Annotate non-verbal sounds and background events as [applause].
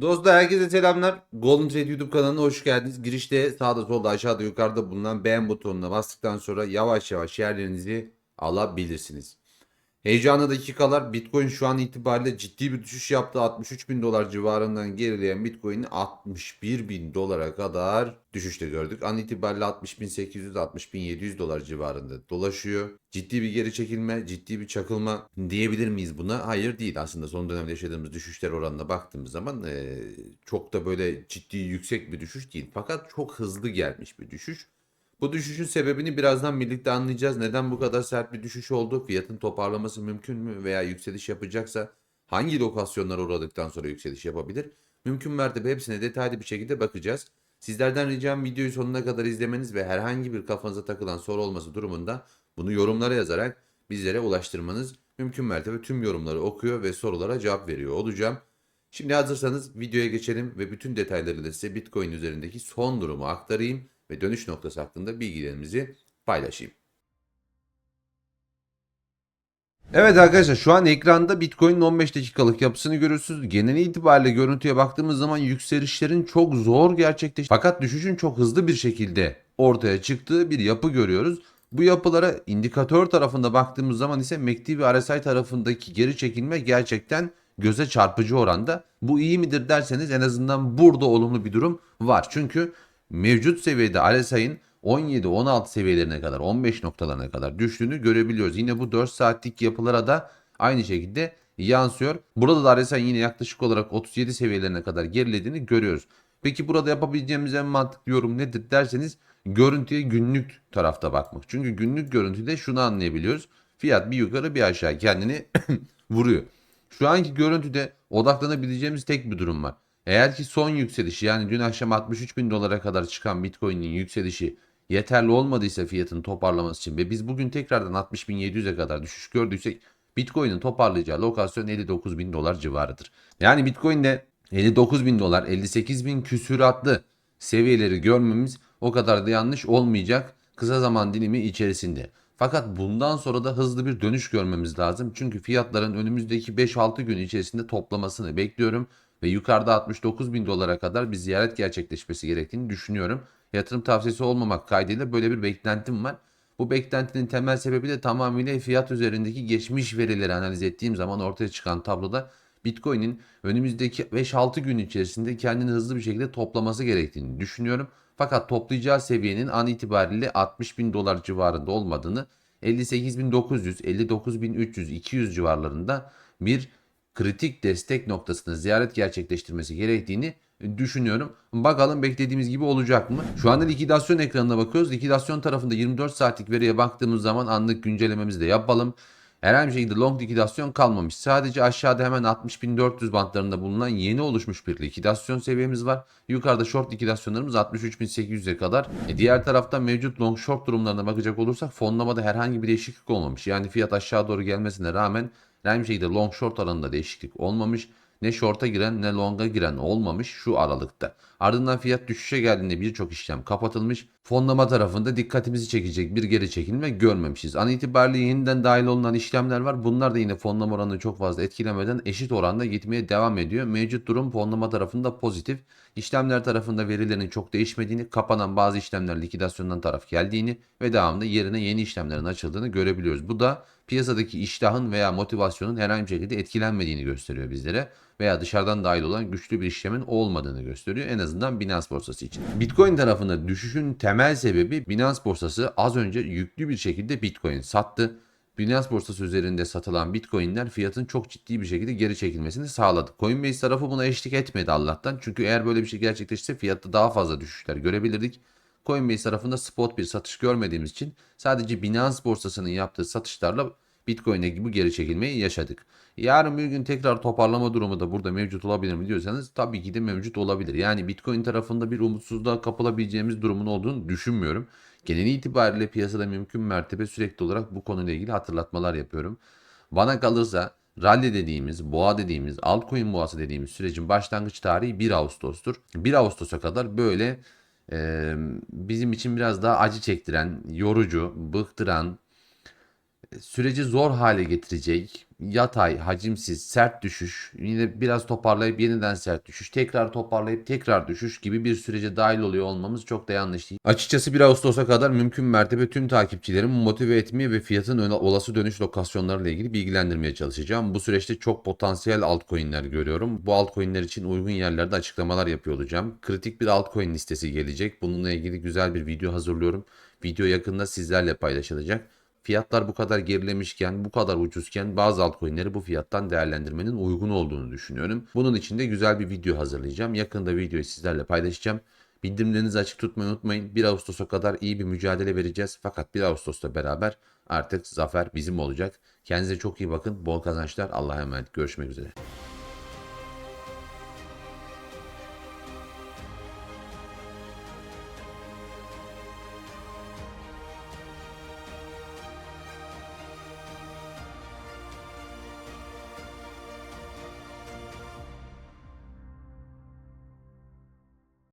Dostlar herkese selamlar. Golden Trade YouTube kanalına hoş geldiniz. Girişte sağda solda aşağıda yukarıda bulunan beğen butonuna bastıktan sonra yavaş yavaş yerlerinizi alabilirsiniz. Heyecanlı dakikalar Bitcoin şu an itibariyle ciddi bir düşüş yaptı. 63 bin dolar civarından gerileyen Bitcoin'i 61 bin dolara kadar düşüşte gördük. An itibariyle 60 bin 800 60 bin 700 dolar civarında dolaşıyor. Ciddi bir geri çekilme, ciddi bir çakılma diyebilir miyiz buna? Hayır değil. Aslında son dönemde yaşadığımız düşüşler oranına baktığımız zaman eee, çok da böyle ciddi yüksek bir düşüş değil. Fakat çok hızlı gelmiş bir düşüş. Bu düşüşün sebebini birazdan birlikte anlayacağız. Neden bu kadar sert bir düşüş oldu? Fiyatın toparlaması mümkün mü? Veya yükseliş yapacaksa hangi lokasyonlar uğradıktan sonra yükseliş yapabilir? Mümkün mertebe hepsine detaylı bir şekilde bakacağız. Sizlerden ricam videoyu sonuna kadar izlemeniz ve herhangi bir kafanıza takılan soru olması durumunda bunu yorumlara yazarak bizlere ulaştırmanız. Mümkün mertebe tüm yorumları okuyor ve sorulara cevap veriyor olacağım. Şimdi hazırsanız videoya geçelim ve bütün detaylarıyla size Bitcoin üzerindeki son durumu aktarayım ve dönüş noktası hakkında bilgilerimizi paylaşayım. Evet arkadaşlar şu an ekranda Bitcoin'in 15 dakikalık yapısını görüyorsunuz. Genel itibariyle görüntüye baktığımız zaman yükselişlerin çok zor gerçekleşti. Fakat düşüşün çok hızlı bir şekilde ortaya çıktığı bir yapı görüyoruz. Bu yapılara indikatör tarafında baktığımız zaman ise MACD ve RSI tarafındaki geri çekilme gerçekten göze çarpıcı oranda. Bu iyi midir derseniz en azından burada olumlu bir durum var. Çünkü mevcut seviyede RSI'nin 17-16 seviyelerine kadar 15 noktalarına kadar düştüğünü görebiliyoruz. Yine bu 4 saatlik yapılara da aynı şekilde yansıyor. Burada da RSI yine yaklaşık olarak 37 seviyelerine kadar gerilediğini görüyoruz. Peki burada yapabileceğimiz en mantıklı yorum nedir derseniz görüntüye günlük tarafta bakmak. Çünkü günlük görüntüde şunu anlayabiliyoruz. Fiyat bir yukarı bir aşağı kendini [clears throat] vuruyor. Şu anki görüntüde odaklanabileceğimiz tek bir durum var. Eğer ki son yükseliş yani dün akşam 63 bin dolara kadar çıkan Bitcoin'in yükselişi yeterli olmadıysa fiyatın toparlaması için ve biz bugün tekrardan 60.700'e kadar düşüş gördüysek Bitcoin'in toparlayacağı lokasyon 59 bin dolar civarıdır. Yani Bitcoin'de 59 bin dolar 58 bin küsuratlı seviyeleri görmemiz o kadar da yanlış olmayacak kısa zaman dilimi içerisinde. Fakat bundan sonra da hızlı bir dönüş görmemiz lazım. Çünkü fiyatların önümüzdeki 5-6 gün içerisinde toplamasını bekliyorum. Ve yukarıda 69 bin dolara kadar bir ziyaret gerçekleşmesi gerektiğini düşünüyorum. Yatırım tavsiyesi olmamak kaydıyla böyle bir beklentim var. Bu beklentinin temel sebebi de tamamıyla fiyat üzerindeki geçmiş verileri analiz ettiğim zaman ortaya çıkan tabloda Bitcoin'in önümüzdeki 5-6 gün içerisinde kendini hızlı bir şekilde toplaması gerektiğini düşünüyorum. Fakat toplayacağı seviyenin an itibariyle 60 bin dolar civarında olmadığını 58.900, 59.300, 200 civarlarında bir kritik destek noktasını ziyaret gerçekleştirmesi gerektiğini düşünüyorum. Bakalım beklediğimiz gibi olacak mı? Şu anda likidasyon ekranına bakıyoruz. Likidasyon tarafında 24 saatlik veriye baktığımız zaman anlık güncellememizi de yapalım. Herhangi bir şekilde long likidasyon kalmamış. Sadece aşağıda hemen 60.400 bantlarında bulunan yeni oluşmuş bir likidasyon seviyemiz var. Yukarıda short likidasyonlarımız 63.800'e kadar. E diğer tarafta mevcut long short durumlarına bakacak olursak fonlamada herhangi bir değişiklik olmamış. Yani fiyat aşağı doğru gelmesine rağmen şekilde long short alanında değişiklik olmamış. Ne short'a giren ne long'a giren olmamış şu aralıkta. Ardından fiyat düşüşe geldiğinde birçok işlem kapatılmış. Fonlama tarafında dikkatimizi çekecek bir geri çekilme görmemişiz. An itibariyle yeniden dahil olunan işlemler var. Bunlar da yine fonlama oranını çok fazla etkilemeden eşit oranda gitmeye devam ediyor. Mevcut durum fonlama tarafında pozitif. İşlemler tarafında verilerin çok değişmediğini, kapanan bazı işlemler likidasyondan taraf geldiğini ve devamında yerine yeni işlemlerin açıldığını görebiliyoruz. Bu da piyasadaki iştahın veya motivasyonun herhangi bir şekilde etkilenmediğini gösteriyor bizlere veya dışarıdan dahil olan güçlü bir işlemin olmadığını gösteriyor en azından Binance borsası için. Bitcoin tarafında düşüşün temel sebebi Binance borsası az önce yüklü bir şekilde Bitcoin sattı. Binance borsası üzerinde satılan Bitcoin'ler fiyatın çok ciddi bir şekilde geri çekilmesini sağladı. Coinbase tarafı buna eşlik etmedi Allah'tan. Çünkü eğer böyle bir şey gerçekleşse fiyatta daha fazla düşüşler görebilirdik. Coinbase tarafında spot bir satış görmediğimiz için sadece Binance borsasının yaptığı satışlarla Bitcoin'e bu geri çekilmeyi yaşadık. Yarın bir gün tekrar toparlama durumu da burada mevcut olabilir mi diyorsanız tabii ki de mevcut olabilir. Yani Bitcoin tarafında bir umutsuzluğa kapılabileceğimiz durumun olduğunu düşünmüyorum. Genel itibariyle piyasada mümkün mertebe sürekli olarak bu konuyla ilgili hatırlatmalar yapıyorum. Bana kalırsa rally dediğimiz, boğa dediğimiz, altcoin boğası dediğimiz sürecin başlangıç tarihi 1 Ağustos'tur. 1 Ağustos'a kadar böyle e, bizim için biraz daha acı çektiren, yorucu, bıktıran, süreci zor hale getirecek yatay, hacimsiz, sert düşüş, yine biraz toparlayıp yeniden sert düşüş, tekrar toparlayıp tekrar düşüş gibi bir sürece dahil oluyor olmamız çok da yanlış değil. Açıkçası 1 Ağustos'a kadar mümkün mertebe tüm takipçilerimi motive etmeye ve fiyatın olası dönüş lokasyonlarıyla ilgili bilgilendirmeye çalışacağım. Bu süreçte çok potansiyel altcoin'ler görüyorum. Bu altcoin'ler için uygun yerlerde açıklamalar yapıyor olacağım. Kritik bir altcoin listesi gelecek. Bununla ilgili güzel bir video hazırlıyorum. Video yakında sizlerle paylaşılacak. Fiyatlar bu kadar gerilemişken, bu kadar ucuzken bazı altcoin'leri bu fiyattan değerlendirmenin uygun olduğunu düşünüyorum. Bunun için de güzel bir video hazırlayacağım. Yakında videoyu sizlerle paylaşacağım. Bildirimlerinizi açık tutmayı unutmayın. 1 Ağustos'a kadar iyi bir mücadele vereceğiz. Fakat 1 Ağustos'ta beraber artık zafer bizim olacak. Kendinize çok iyi bakın. Bol kazançlar. Allah'a emanet. Görüşmek üzere.